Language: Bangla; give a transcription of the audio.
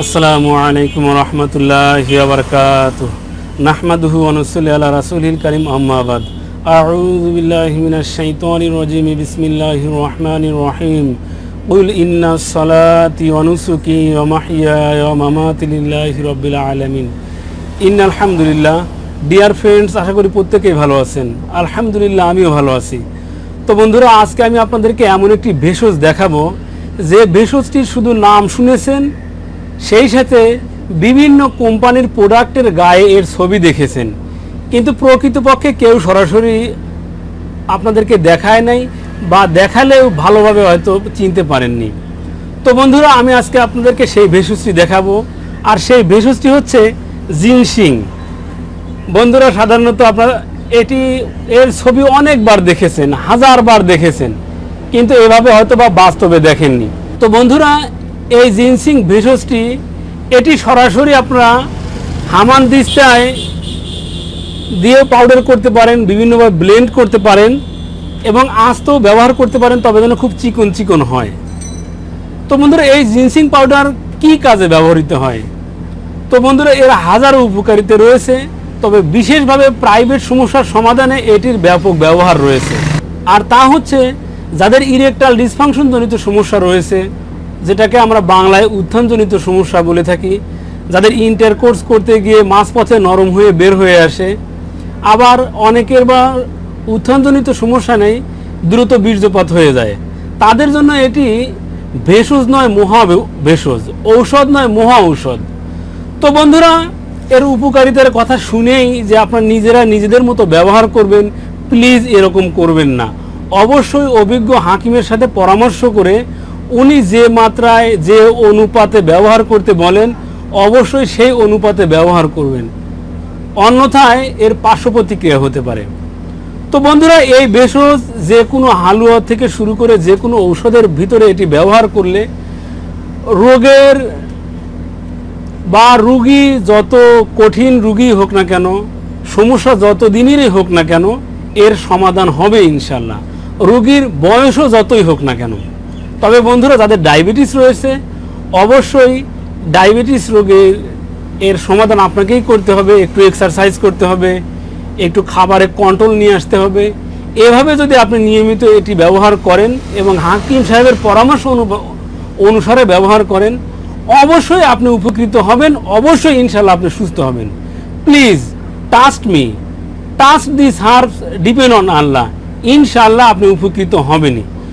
আসসালামু আলাইকুম রহমতুল্লাহ বারকাত নাহমাদুহু অনুসল্লি আলা রাসুলিল করিম আহমাবাদ আউযু বিল্লাহি মিনাশ শাইতানির রাজিম বিসমিল্লাহির রহমানির রহিম قل إن صلاتي ونسكي ومحياي ومماتي لله رب العالمين ইন আলহামদুলিল্লাহ ডিয়ার ফ্রেন্ডস আশা করি প্রত্যেকেই ভালো আছেন আলহামদুলিল্লাহ আমিও ভালো আছি তো বন্ধুরা আজকে আমি আপনাদেরকে এমন একটি ভেষজ দেখাবো যে ভেষজটির শুধু নাম শুনেছেন সেই সাথে বিভিন্ন কোম্পানির প্রোডাক্টের গায়ে এর ছবি দেখেছেন। কিন্তু প্রকৃতপক্ষে কেউ সরাসরি আপনাদেরকে দেখায় নাই বা দেখালেও ভালোভাবে হয়তো চিনতে পারেননি। তো বন্ধুরা, আমি আজকে আপনাদেরকে সেই ভেষজটি দেখাবো। আর সেই ভেষজটি হচ্ছে জিনসিং। বন্ধুরা, সাধারণত আপনারা এটি এর ছবি অনেকবার দেখেছেন, হাজারবার দেখেছেন, কিন্তু এভাবে হয়তো বা বাস্তবে দেখেননি। তো বন্ধুরা এই জিনসিং ভেষজটি, এটি সরাসরি আপনারা হামান দিস্তায় দিয়েও পাউডার করতে পারেন, বিভিন্নভাবে ব্লেন্ড করতে পারেন এবং আস্তেও ব্যবহার করতে পারেন, তবে যেন খুব চিকন চিকন হয়। তো বন্ধুরা, এই জিনসিং পাউডার কি কাজে ব্যবহৃত হয়? তো বন্ধুরা, এর হাজারো উপকারিতা রয়েছে, তবে বিশেষভাবে প্রাইভেট সমস্যার সমাধানে এটির ব্যাপক ব্যবহার রয়েছে। আর তা হচ্ছে, যাদের ইরেকটাল ডিসফাংশনজনিত সমস্যা রয়েছে যেটাকে আমরা বাংলায় উত্থানজনিত সমস্যা বলে থাকি, যাদের ইন্টারকোর্স করতে গিয়ে মাঝপথে নরম হয়ে বের হয়ে আসে। আবার অনেকের বা উত্থানজনিত সমস্যা নেই, দ্রুত বীর্যপাত হয়ে যায়। তাদের জন্য এটি ভেষজ নয় মহা ভেষজ ঔষধ নয় মহা ঔষধ তো বন্ধুরা, এর উপকারিতার কথা শুনেই যে আপনার নিজেরা নিজেদের মতো ব্যবহার করবেন প্লিজ এরকম করবেন না। অবশ্যই অভিজ্ঞ হাকিমের সাথে পরামর্শ করে উনি যে মাত্রায় যে অনুপাতে ব্যবহার করতে বলেন, অবশ্যই সেই অনুপাতে ব্যবহার করবেন। অন্যথায় এর পার্শ্ব প্রতিক্রিয়া হতে পারে। তো বন্ধুরা, এই ভেষজ যে কোনো হালুয়া থেকে শুরু করে যে কোনো ঔষধের ভিতরে এটি ব্যবহার করলে রোগের বা রুগী যত কঠিন রুগী হোক না কেন, সমস্যা যত দিনেরই হোক না কেন, এর সমাধান হবে ইনশাল্লাহ রুগীর বয়সও যতই হোক না কেন। তবে বন্ধুরা, যাদের ডায়াবেটিস রয়েছে, অবশ্যই ডায়াবেটিস রোগের এর সমাধান আপনাকেই করতে হবে। একটু এক্সারসাইজ করতে হবে, একটু খাবারে কন্ট্রোল নিয়ে আসতে হবে। এভাবে যদি আপনি নিয়মিত এটি ব্যবহার করেন এবং হাকিম সাহেবের পরামর্শ অনুসারে ব্যবহার করেন, অবশ্যই আপনি উপকৃত হবেন। অবশ্যই ইনশাল্লাহ আপনি সুস্থ হবেন। Please trust me trust this herbs depend on আল্লাহ ইনশাল্লাহ আপনি উপকৃত হবেনই।